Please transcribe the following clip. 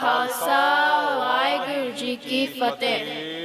खालसा वाहगुरु जी की फतेह।